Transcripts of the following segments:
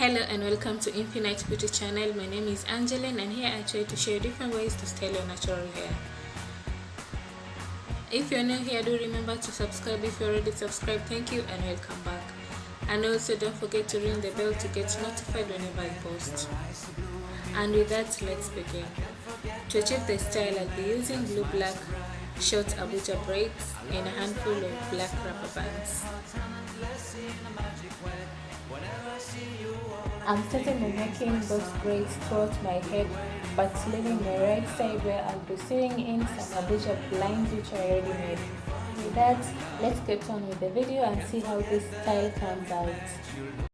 Hello and welcome to Infinite Beauty channel. My name is Angeline and here I try to share different ways to style your natural hair. If you're new here, do remember to subscribe. If you're already subscribed, thank you and welcome back. And also don't forget to ring the bell to get notified whenever I post. And with that, let's begin. To achieve the style, I'll be using blue black short Abuja braids and a handful of black rubber bands. I'm starting making those braids throughout my head but leaving the right side where I'll be sewing in some Abuja blinds which I already made. With that, let's get on with the video and see how this style comes out.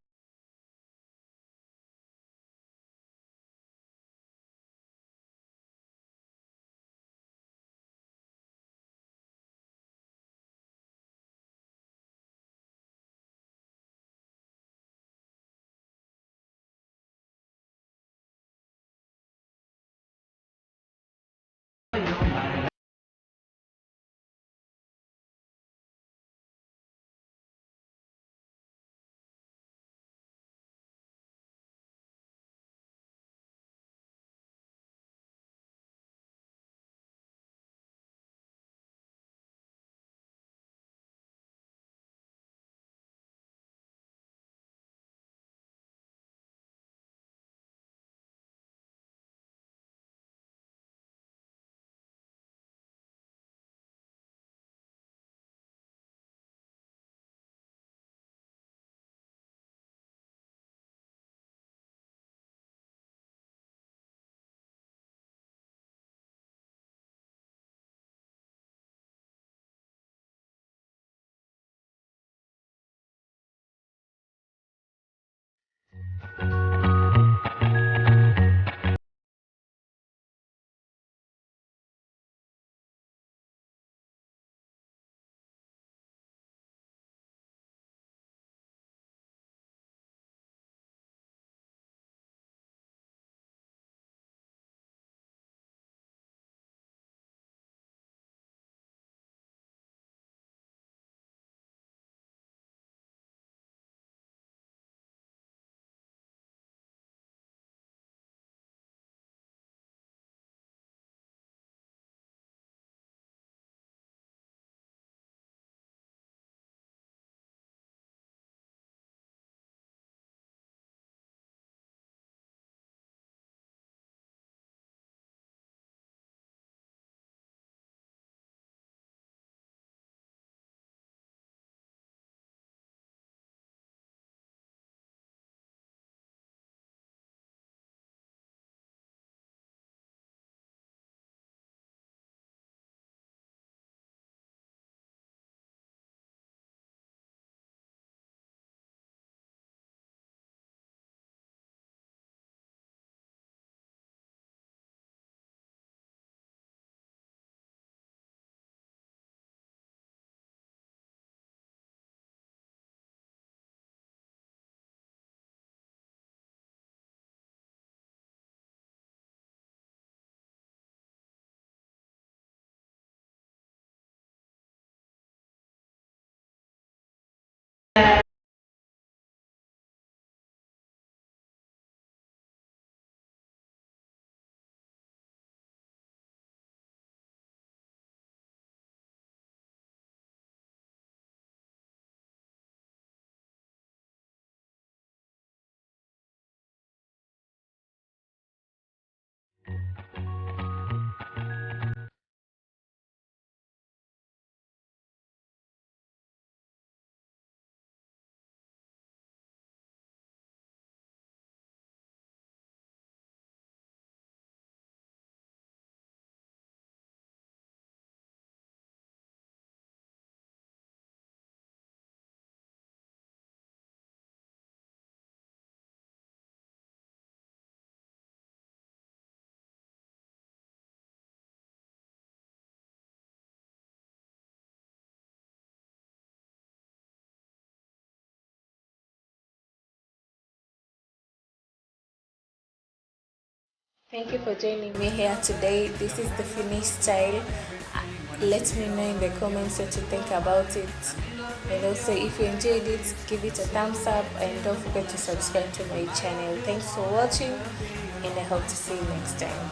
Thank you for joining me here today. This is the finished style. Let me know in the comments what you think about it. And also, if you enjoyed it, give it a thumbs up and don't forget to subscribe to my channel. Thanks for watching, and I hope to see you next time.